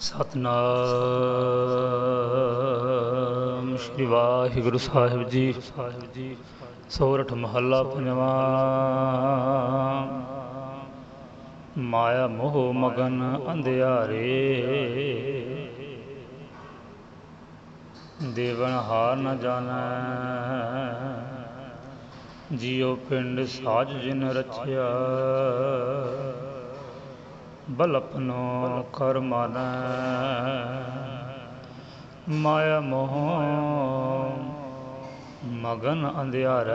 ਸਤਨਾਮ ਸ੍ਰੀ ਵਾਹਿਗੁਰੂ ਸਾਹਿਬ ਜੀ। ਸਾਹਿਬ ਜੀ ਸੋਰਠ ਮਹੱਲਾ ਪੰਜਵਾਂ। ਮਾਇਆ ਮੋਹ ਮਗਨ ਅੰਧਿਆਰੇ। ਦੇਵਨ ਹਾਰ ਨ ਜਾਣੈ। ਜੀਉ ਪਿੰਡ ਸਾਜ ਜਿਨ ਰਚਿਆ। ਬਲਪਨੋ ਕਰ ਮਾਨੈ ਮਾਇਆ ਮੋਹ ਮਗਨ ਅੰਧਿਆਰੈ।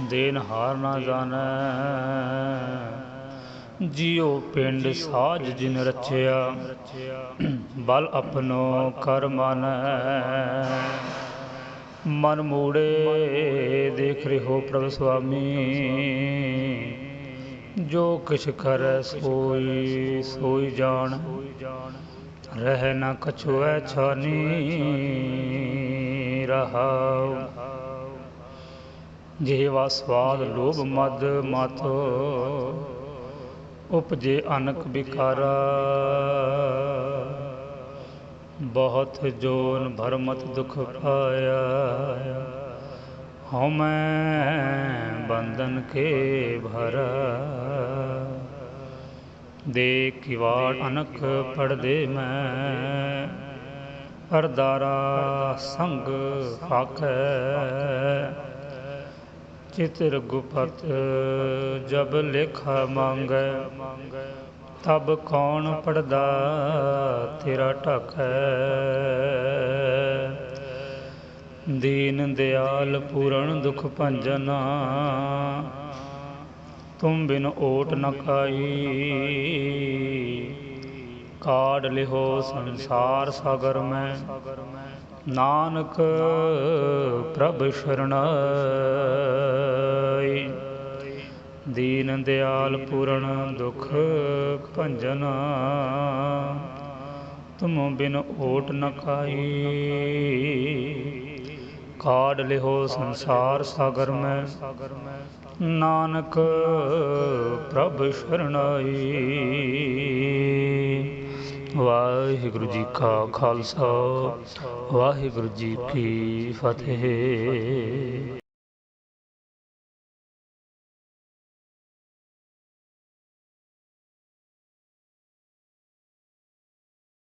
ਦੇਨ ਹਾਰ ਨਾ ਜਾਣੈ। ਜੀਉ ਪਿੰਡ ਸਾਜ ਜਿਨ ਰਚਿਆ। ਬਲ ਆਪਣੋ ਕਰ ਮਾਨੈ ਮਨ ਮੂੜੇ ਦੇਖ ਰਿਹੋ ਪ੍ਰਭ ਸੁਆਮੀ। ਜੋ ਕਿਛ ਕਰੈ ਸੋਈ ਸੋਈ ਜਾਣ। ਰਹਿ ਨਾ ਕਛੁਐ ਛਾਨੀ, ਰਹਾਉ। ਜਿਹਵਾ ਸਵਾਦ ਲੋਭ ਮਦ ਮਤ, ਉਪਜੇ ਅਨਕ ਵਿਕਾਰਾ। ਬਹੁਤ ਜੋਨ ਭਰਮਤ ਦੁਖ ਪਾਇਆ। हम बंधन के भर। देख किवाड़ अनक पर्दे दे मैं अरदारा संग पाख। चित्र गुपत जब लिख मांग, तब कौन पढ़दा तेरा टक ਦੀਨ ਦਿਆਲ ਪੂਰਨ ਦੁਖ ਭੰਜਨਾ ਤੁਮ ਬਿਨ ਓਟ ਨ ਕਾਈ। ਕਾੜ ਲਿਹੋ ਸੰਸਾਰ ਸਾਗਰ ਮੈਂ। ਨਾਨਕ ਪ੍ਰਭ ਸ਼ਰਣਾਈ। ਦੀਨ ਦਿਆਲ ਪੂਰਨ ਦੁਖ ਭੰਜਨਾ ਤੁਮ ਬਿਨ ਓਟ ਨ ਕਾਈ। ਕਾਢ ਲਿਹੋ ਸੰਸਾਰ ਸਾਗਰ ਮੈਂ। ਨਾਨਕ ਪ੍ਰਭ ਸ਼ਰਣਾਈ। ਵਾਹਿਗੁਰੂ ਜੀ ਕਾ ਖਾਲਸਾ। ਵਾਹਿਗੁਰੂ ਜੀ ਕੀ ਫਤਿਹ।